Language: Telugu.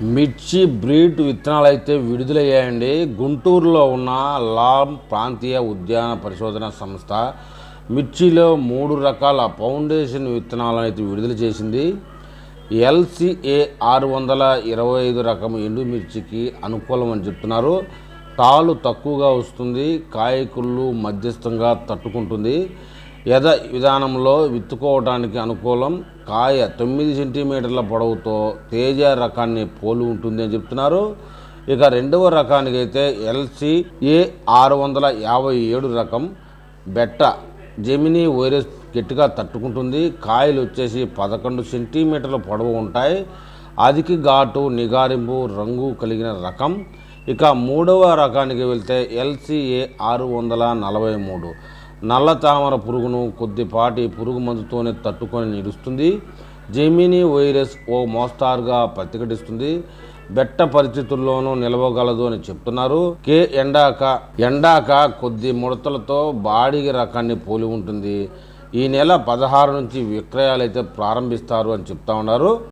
మిర్చి బ్రీడ్ విత్తనాలు అయితే విడుదలయ్యాయండి. గుంటూరులో ఉన్న లామ్ ప్రాంతీయ ఉద్యాన పరిశోధన సంస్థ మిర్చిలో మూడు రకాల ఫౌండేషన్ విత్తనాలను అయితే విడుదల చేసింది. ఎల్సిఏ ఆరు వందల ఇరవై ఐదు రకం ఎండు మిర్చికి అనుకూలం అని చెప్తున్నారు. తాలు తక్కువగా వస్తుంది కాయకుళ్ళు మధ్యస్థంగా తట్టుకుంటుంది. యథ విధానంలో విత్తుకోవడానికి అనుకూలం. కాయ తొమ్మిది సెంటీమీటర్ల పొడవుతో తేజ రకాన్ని పోలి ఉంటుంది అని చెప్తున్నారు. ఇక రెండవ రకానికి అయితే ఎల్సి ఏ ఆరు వందల యాభై ఏడు రకం. బెట్ట జెమినీ వైరస్ గట్టిగా తట్టుకుంటుంది. కాయలు వచ్చేసి పదకొండు సెంటీమీటర్ల పొడవు ఉంటాయి. అధిక ఘాటు నిగారింపు రంగు కలిగిన రకం. ఇక మూడవ రకానికి వెళ్తే ఎల్సిఏ ఆరు వందల నలభై మూడు. నల్ల తామర పురుగును కొద్దిపాటి పురుగు మందుతోనే తట్టుకొని నిలుస్తుంది. జెమినీ వైరస్ ఓ మోస్తారుగా ప్రతిఘటిస్తుంది. బెట్ట పరిస్థితుల్లోనూ నిలవగలదు అని చెప్తున్నారు. కే ఎండాక ఎండాక కొద్ది ముడతలతో బాడిగ రకాన్ని పోలి ఉంటుంది. ఈ నెల పదహారు నుంచి విక్రయాలు అయితే ప్రారంభిస్తారు అని చెప్తా ఉన్నారు.